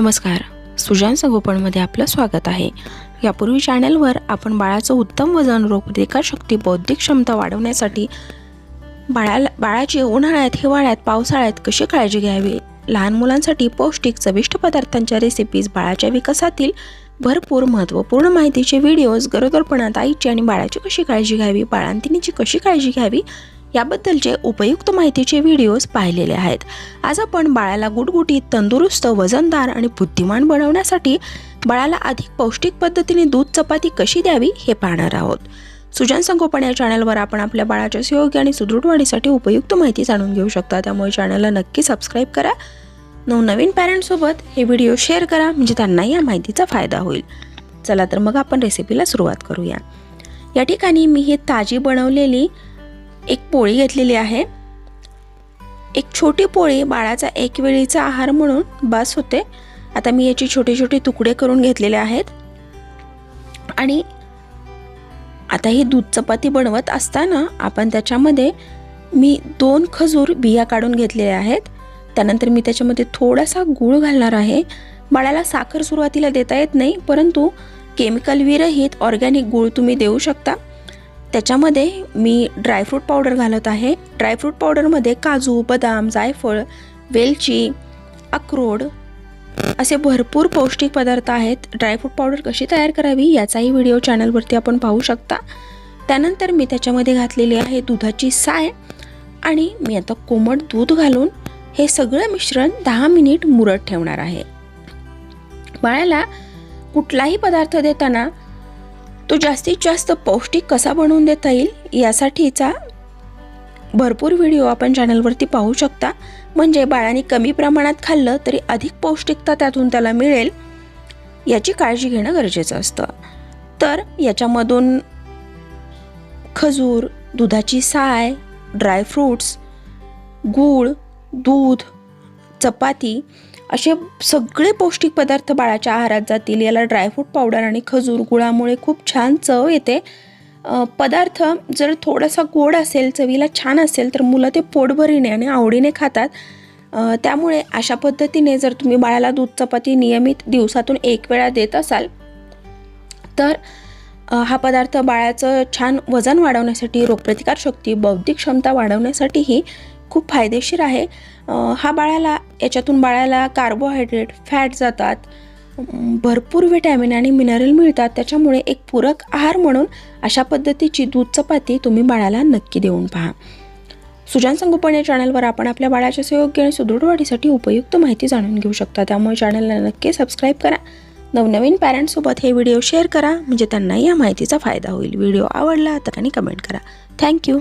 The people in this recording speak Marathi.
नमस्कार. सुजान संगोपनमध्ये आपलं स्वागत आहे. यापूर्वी चॅनलवर आपण बाळाचं उत्तम वजन रोगप्रतिकारशक्ती बौद्धिक क्षमता वाढवण्यासाठी बाळाला बाळाची उन्हाळ्यात हिवाळ्यात पावसाळ्यात कशी काळजी घ्यावी? लहान मुलांसाठी पौष्टिक चविष्ट पदार्थांच्या रेसिपीज बाळाच्या विकासातील भरपूर महत्त्वपूर्ण माहितीचे व्हिडिओज गरोदरपणात आईची आणि बाळाची कशी काळजी घ्यावी? बाळांतिनीची कशी काळजी घ्यावी? याबद्दलचे उपयुक्त माहितीचे व्हिडिओज पाहिलेले आहेत. आज आपण बाळाला गुटगुटीत तंदुरुस्त वजनदार आणि बुद्धिमान बनवण्यासाठी बाळाला अधिक पौष्टिक पद्धतीने दूध चपाती कशी द्यावी हे पाहणार आहोत. सुजन संगोपन या चॅनलवर आपण आपल्या बाळाच्या सुयोग्य आणि सुदृढ वाढीसाठी उपयुक्त माहिती जाणून घेऊ शकता. त्यामुळे चॅनलला नक्की सबस्क्राईब करा. नवनवीन पॅरेंट्ससोबत हे व्हिडिओ शेअर करा म्हणजे त्यांना या माहितीचा फायदा होईल. चला तर मग आपण रेसिपीला सुरुवात करूया. या ठिकाणी मी ही ताजी बनवलेली एक पोळी घेतलेली आहे. एक छोटी पोळी बाळाचा एक वेळीचा आहार म्हणून बस होते. आता मी याचे छोटे छोटे तुकडे करून घेतलेले आहेत. आणि आता ही दूध चपाती बनवत असताना आपण त्याच्यामध्ये मी दोन खजूर बिया काढून घेतलेल्या आहेत. त्यानंतर मी त्याच्यामध्ये थोडासा गूळ घालणार आहे. बाळाला साखर सुरुवातीला देता येत नाही परंतु केमिकल विरहित ऑर्गॅनिक गूळ तुम्ही देऊ शकता. त्याच्यामध्ये मी ड्रायफ्रूट पावडर घालत आहे. ड्रायफ्रूट पावडरमध्ये काजू बदाम जायफळ वेलची अक्रोड असे भरपूर पौष्टिक पदार्थ आहेत. ड्रायफ्रूट पावडर कशी तयार करावी याचाही व्हिडिओ चॅनलवरती आपण पाहू शकता. त्यानंतर मी त्याच्यामध्ये घातलेली आहे दुधाची साय आणि मी आता कोमट दूध घालून हे सगळं मिश्रण दहा मिनिट मुरत ठेवणार आहे. बाळाला कुठलाही पदार्थ देताना तो जास्तीत जास्त पौष्टिक कसा बनवून देता येईल यासाठीचा भरपूर व्हिडिओ आपण चॅनलवरती पाहू शकता. म्हणजे बाळाने कमी प्रमाणात खाल्लं तरी अधिक पौष्टिकता त्यातून त्याला मिळेल याची काळजी घेणं गरजेचं असतं. तर याच्यामधून खजूर दुधाची साय ड्रायफ्रूट्स गूळ दूध चपाती असे सगळे पौष्टिक पदार्थ बाळाच्या आहारात जातील. याला ड्रायफ्रूट पावडर आणि खजूर गुळामुळे खूप छान चव येते. पदार्थ जर थोडासा गोड असेल चवीला छान असेल तर मुलं ते पोटभरीने आणि आवडीने खातात. त्यामुळे अशा पद्धतीने जर तुम्ही बाळाला दूध चपाती नियमित दिवसातून एक वेळा देत असाल तर हा पदार्थ बाळाचं छान वजन वाढवण्यासाठी रोगप्रतिकारशक्ती बौद्धिक क्षमता वाढवण्यासाठीही खूप फायदेशीर आहे. हा बाळाला याच्यातून बाळाला कार्बोहायड्रेट फॅट जातात. भरपूर विटॅमिन आणि मिनरल मिळतात. त्याच्यामुळे एक पूरक आहार म्हणून अशा पद्धतीची दूध चपाती तुम्ही बाळाला नक्की देऊन पहा. सुजान संगोपन या चॅनलवर आपण आपल्या बाळाच्या सुयोग्य आणि सुदृढ वाढीसाठी उपयुक्त माहिती जाणून घेऊ शकता. त्यामुळे चॅनलला नक्की सबस्क्राईब करा. नवनवीन पॅरेंट्ससोबत हे व्हिडिओ शेअर करा. म्हणजे त्यांना या माहितीचा फायदा होईल. व्हिडिओ आवडला तर आणि कमेंट करा. थँक्यू